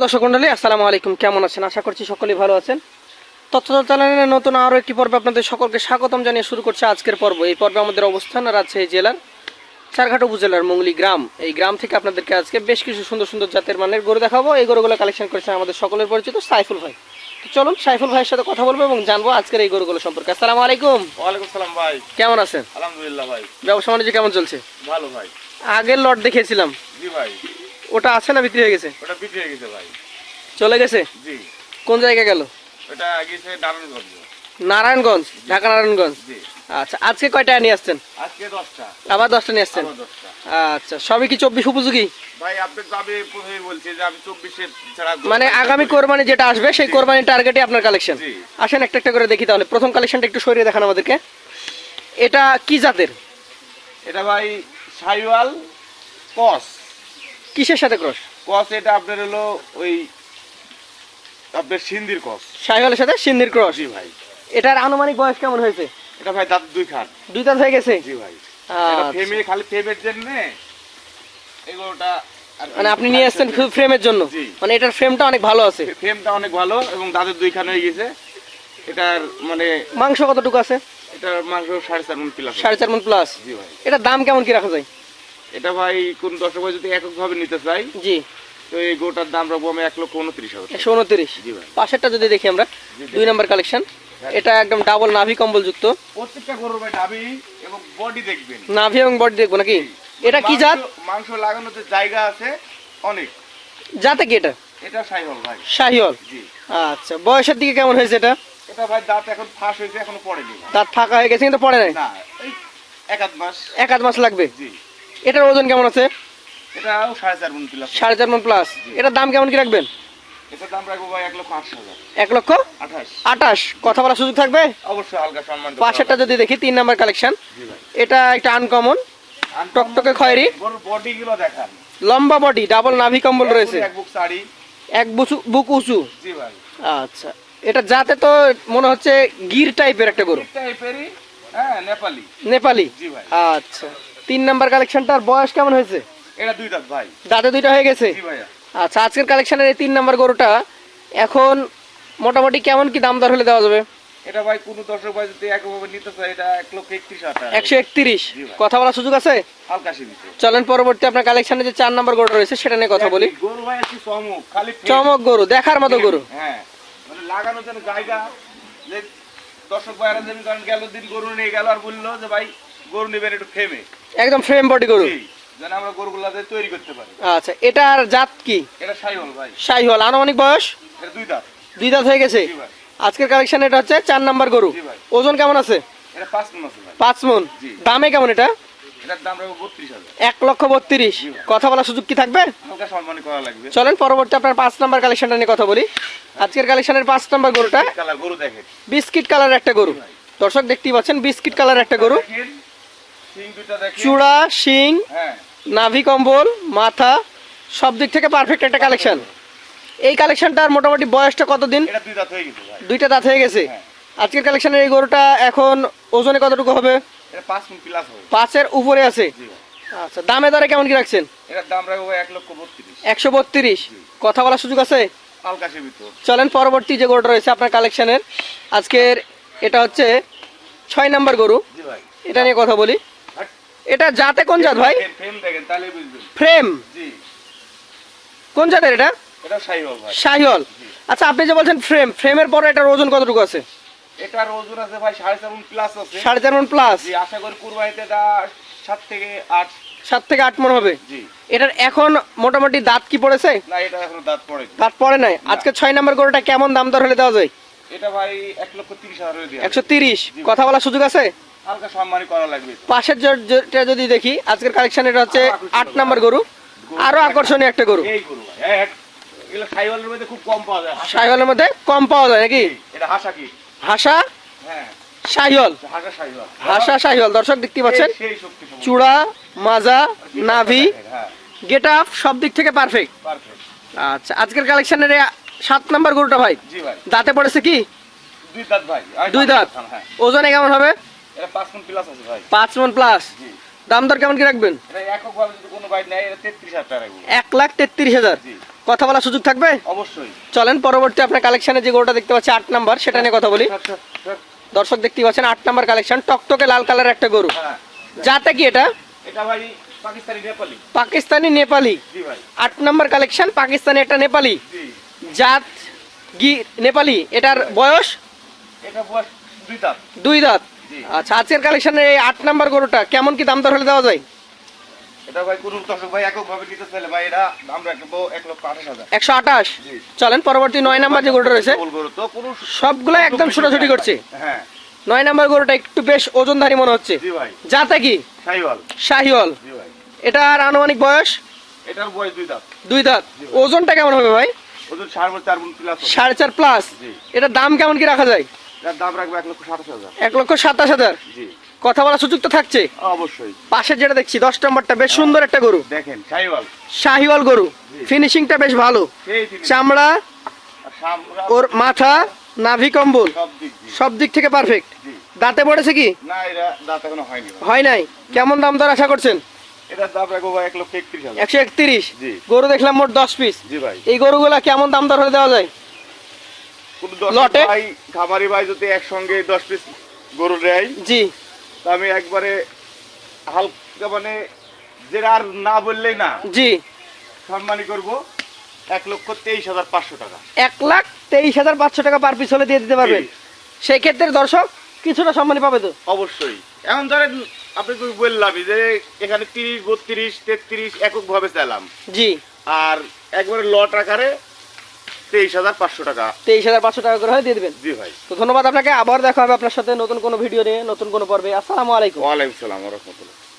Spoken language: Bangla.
সুপ্রিয় দর্শক মন্ডলী আসসালামু আলাইকুম। কেমন আছেন? আশা করছি সকলেই ভালো আছেন। তথ্য চ্যানেলের নতুন আরও একটি পর্বে আপনাদের সকলকে স্বাগতম জানিয়ে শুরু করছে আজকের পর্ব। এই পর্বে আমাদের অবস্থান রাজশাহী জেলার চারঘাট উপজেলার মঙ্গলি গ্রাম। এই গ্রাম থেকে আপনাদেরকে আজকে বেশ কিছু সুন্দর সুন্দর জাতের মানের গরু দেখাবো। এই গরুগুলো কালেকশন করেছেন আমাদের সকলের পরিচিত সাইফুল ভাই। তো চলুন সাইফুল ভাইয়ের সাথে কথা বলব এবং জানব আজকের এই গরুগুলো সম্পর্কে। আসসালামু আলাইকুম। ওয়ালাইকুম সালাম ভাই। কেমন আছেন? আলহামদুলিল্লাহ ভাই। ব্যবসা বাণিজ্য কেমন চলছে? ভালো ভাই। আগের লট দেখিয়েছিলাম। জি ভাই। ওটা আছে না বিক্রি হয়ে গেছে? ওটা বিক্রি হয়ে গেছে ভাই। চলে গেছে? জি। কোন জায়গায় গেল? ওটা গিয়েছে নারায়ণগঞ্জ। নারায়ণগঞ্জ ঢাকা নারায়ণগঞ্জ? জি। আচ্ছা আজকে কয়টা নিয়ে আসছেন? আজকে দশটা। আবার দশটা নিয়ে আসছেন? আচ্ছা সবই কি চব্বিশ উপযোগী? ভাই আপনি আমি প্রথমে বলছি যে আমি চব্বিশে ছাড়া মানে আগামী কোরবানি যেটা আসবে সেই কোরবানির টার্গেটে আপনার কালেকশন জি। আসেন একটা একটা করে দেখি তাহলে। প্রথম কালেকশনটা একটু সরিয়ে দেখান আমাদেরকে। এটা কি জাতের? এটা ভাই সাইওয়াল কস। কিসের সাথে ক্রস? কস এটা আপনার হলো ওই আপনার সিন্দির কস শাহিওয়ালের সাথে সিন্ধির ক্রস? জি ভাই। এটার আনুমানিক বয়স কেমন হয়েছে? এটা ভাই দাঁত দুই খাট দুই দাঁত হয়ে গেছে? জি ভাই। আচ্ছা। ফেমে খালি ফেমের জন্য এগুলোটা মানে আপনি নিয়ে আসছেন ফ্রেমের জন্য। মানে এটার ফ্রেমটা অনেক ভালো আছে। ফ্রেমটা অনেক ভালো এবং দাঁতের দুইখান হয়ে গেছে। এটার মানে মাংস কতটুকু আছে? এটার মাংস সাড়ে চার মন প্লাস সাড়ে চার মন প্লাস জি ভাই। এটার দাম কেমন কি রাখা যায়? এটা ভাই কোন দর্শক ভাই যদি একক ভাবে নিতে চাই জি। তো এই গোটার দাম রাখব আমি এক লক্ষ উনত্রিশ হাজার একশো উনত্রিশ। জি ভাই। পাশেরটা যদি দেখি আমরা দুই নম্বর কালেকশন এটা একদম ডাবল নাভি কম্বল যুক্ত। প্রত্যেকটা গরুর ভাই ডাবি এবং বডি দেখবেন। নাভি এবং বডি দেখব নাকি? এটা কি জাত? মাংস- লাগানোর যে জায়গা আছে অনেক। জাতে কি এটা? এটা ভাই। শাহিওল জি। আচ্ছা বয়সের দিকে কেমন হয়েছে এটা? এটা ভাই দাঁত এখন ফাঁস হয়েছে এখনও পড়েনি দাঁত ফাঁকা হয়ে গেছে কিন্তু পড়ে নাই? না এক আধ মাস। এক আধ মাস লাগবে? জি। এটার ওজন কেমন আছে? এটাও সাড়ে চার মন প্লাস সাড়ে চার মন প্লাস এটার দাম কেমন কি রাখবেন? এটার দাম রাখব ভাই এক লক্ষ আটশো হাজার। এক লক্ষ আঠাশ। কথা বলার সুযোগ থাকবে? অবশ্যই হালকা সম্মান পাশেরটা যদি দেখি তিন নাম্বার কালেকশন এটা একটা আনকমন টকটকে খয়েরি। বডি গুলো দেখান। লম্বা বডি ডাবল নাভি কম্বল রয়েছে। এক বুক শাড়ি। এক বুক উঁচু। জি ভাই। আচ্ছা। এটা যাতে তো মনে হচ্ছে গির টাইপের একটা গরু। হ্যাঁ নেপালি। নেপালি? জি ভাই। আচ্ছা। তিন নাম্বার কালেকশনটার বয়স কেমন হয়েছে? এটা দুই দাঁত ভাই। দাঁতে দুইটা হয়ে গেছে? আচ্ছা আজকের কালেকশনের এই তিন নাম্বার গরুটা এখন মোটামুটি কেমন কি দাম দর হলে দেওয়া যাবে? এটা ভাই কোনো দর্শক ভাই যদি একভাবে নিতে চায় এটা এক লক্ষ একত্রিশ হাজার। একশো একত্রিশ। কথা বলার সুযোগ আছে? হালকা চলেন পরবর্তী আপনার কালেকশনে যে চার নাম্বার গরু রয়েছে সেটা নিয়ে কথা বলি। গরু ভাই একটু চমক খালি চমক গরু দেখার মতো গরু। হ্যাঁ মানে লাগানোর জন্য জায়গা। যে দর্শক ভাইরা যেমন কারণ গেল দিন গরু নিয়ে গেল আর বলল যে ভাই গরু নেবেন একটু ফেমে একদম ফ্রেম বডি গরু। যেন আমরা গরুগুলা দিয়ে তৈরি করতে পারি। আচ্ছা এটার জাত কি? এটা সাইহল ভাই। শাহিওয়াল। আনুমানিক বয়স? এটা দুই দাঁত। দুই দাঁত হয়ে গেছে? আজকের কালেকশন এটা হচ্ছে চার নাম্বার গরু। ওজন কেমন আছে? এটা পাঁচ মন আছে পাঁচ মন। দামে কেমন এটা? এক লক্ষ বত্রিশ। কথা বলার সুযোগ কি থাকবে? চলেন পরবর্তী আপনার পাঁচ নাম্বার কালেকশনটা নিয়ে কথা বলি। আজকের কালেকশনের পাঁচ নাম্বার গরুটা বিস্কিট কালার একটা গরু। দর্শক দেখতেই পাচ্ছেন বিস্কিট কালার একটা গরু দেখেন সিং দুটা দেখেন চূড়া শিং হ্যাঁ। নাভি কম্বল মাথা সব দিক থেকে পারফেক্ট একটা কালেকশন এই কালেকশনটার মোটামুটি বয়সটা কতদিন? দুইটা দাঁত হয়ে গেছে? হ্যাঁ। আজকের কালেকশনের এই গরুটা এখন ওজনে কতটুকু হবে? পাঁচের উপরে আছে? আচ্ছা দামে দরে কেমন কি রাখছেন? একশো বত্রিশ। কথা বলার সুযোগ আছে? চলেন পরবর্তী যে গরুটা রয়েছে আপনার কালেকশনের আজকের এটা হচ্ছে ছয় নাম্বার গরু। এটা নিয়ে কথা বলি। এটা জাতে কোন জাত ভাই? ফ্রেম দেখেন তাহলে বুঝবেন। ফ্রেম জি। কোন জাতের এটা? এটা ভাই। শাহিওল আচ্ছা আপনি যে বলছেন ফ্রেম ফ্রেমের পরে এটার ওজন কতটুকু আছে? এটার ওজন আছে ভাই সাড়ে চার মন প্লাস আছে। সাড়ে চার মন প্লাস জি আশা করি কুরবানিতে এটা সাত থেকে আট। সাত থেকে আট মন হবে? জি। এটার এখন মোটামুটি দাঁত কি পড়েছে? না এটা এখনও দাঁত পড়ে দাঁত পড়ে নাই? আজকে ছয় নাম্বার গরুটা কেমন দাম দর হলে দেওয়া যায়? এটা ভাই এক লক্ষ তিরিশ হাজার হয়ে দিয়ে একশো তিরিশ। কথা বলার সুযোগ আছে? হালকা সম্মানী করা লাগবে। পাশের যেটা যদি দেখি আজকের কালেকশন এটা হচ্ছে আট নাম্বার গরু। আরও আকর্ষণীয় একটা গরু। এই গরু সাইওয়ালের মধ্যে খুব কম পাওয়া যায় হাসা। শাহিওয়ালের মধ্যে কম পাওয়া যায় নাকি? এটা হাসা কি? হাসা? হ্যাঁ। শাহিওয়াল হাসা শাহিওয়াল দর্শক দেখতে পাচ্ছেন। চূড়া মাজা নাভি হ্যাঁ। গেট আপ সব দিক থেকে পারফেক্ট আচ্ছা আজকের কালেকশনের সাত নাম্বার গরুটা ভাই? দাঁতে পড়েছে কি? দুই দাঁত ভাই। দুই দাঁত। হ্যাঁ। ওজনে কেমন হবে? এটা পাঁচ মন প্লাস আছে ভাই। পাঁচ মন প্লাস জি। দাম দর কেমন কি রাখবেন? এটা এককভাবে যদি কোনো বাইক নেয় এটা তেত্রিশ হাজার টাকা রাখব। এক লাখ তেত্রিশ হাজার? জি। কথা বলার সুযোগ থাকবে? অবশ্যই। চলেন পরবর্তী আপনার কালেকশনে যে গরুটা দেখতে পাচ্ছি আট নাম্বার সেটা নিয়ে কথা বলি। দর্শক দেখতে পাচ্ছেন আট নাম্বার কালেকশন টকটকে লাল কালারের একটা গরু। হ্যাঁ। যাতে কি এটা? এটা ভাই পাকিস্তানি নেপালি। পাকিস্তানি নেপালি। জি ভাই। আট নাম্বার কালেকশন পাকিস্তানি একটা নেপালি। জি। জাত গি নেপালি? এটার বয়স? এটা বয়স দুই দাঁত। দুই দাঁত। জি। আচ্ছা আজকের কালেকশনের এই আট নাম্বার গরুটা কেমন কি দাম দর হলে দেওয়া যায়? এটা ভাই কোনো দর্শক ভাই এককভাবে নিতে চাইলে ভাই এটা আমরা রাখব এক লক্ষ আঠাশ হাজার। একশো আঠাশ। চলেন পরবর্তী নয় নাম্বার যে গরুটা রয়েছে সবগুলো একদম ছোটাছুটি করছে। হ্যাঁ। নয় নাম্বার গরুটা একটু বেশ ওজনধারী মনে হচ্ছে। কি? শাহিওয়াল। এটার আনুমানিক বয়স? এটার বয়স দুই দাঁত। দুই দাঁত। ওজনটা কেমন হবে ভাই? ওজন সাড়ে চার প্লাস। সাড়ে চার প্লাস এটার দাম কেমন কি রাখা যায়? দাম রাখব এক লক্ষ সাতাশ হাজার। এক লক্ষ সাতাশ হাজার? জি। কথা বলার সুযোগ তো থাকছে? অবশ্যই। পাশে যেটা দেখছি দশ নম্বরটা বেশ সুন্দর একটা গরু। দেখেন সাইওয়াল শাহিওয়াল গরু। ফিনিশিংটা বেশ ভালো। চামড়া ওর মাথা নাভি কম্বল সব দিক থেকে পারফেক্ট দাঁতে পড়েছে কি। হয় নাই। কেমন দাম দর আশা করছেন? একশো একত্রিশ। গরু দেখলাম মোট দশ পিস এই গরুগুলা কেমন দাম দর হলে দেওয়া যায়? লটে? ভাই খামারি ভাই যদি একসঙ্গে দশ পিস গরু নেয় জি। আমি একবারে হালকা মানে যেটা আর না বললেই না জি। সম্মানী করব। এক লক্ষ তেইশ হাজার পাঁচশো টাকা। এক লাখ তেইশ হাজার পাঁচশো টাকা পার পিস হলে দিয়ে দিতে পারবেন। জি। সেই ক্ষেত্রে দর্শক কিছুটা সম্মানী পাবে তো? অবশ্যই। এখন ধরেন আপনি তো বললাম যে এখানে তিরিশ বত্রিশ তেত্রিশ একক ভাবে চাইলাম। জি। আর একবারে লট আকারে তেইশ হাজার পাঁচশো টাকা। তেইশ হাজার পাঁচশো টাকা করে দিয়ে দিবেন? জি ভাই। তো ধন্যবাদ আপনাকে আবার দেখা হবে আপনার সাথে নতুন কোনো ভিডিও নিয়ে নতুন কোনো পর্বে। আসসালামু আলাইকুম। ওয়ালাইকুম সালাম রহমতুল্লাহ।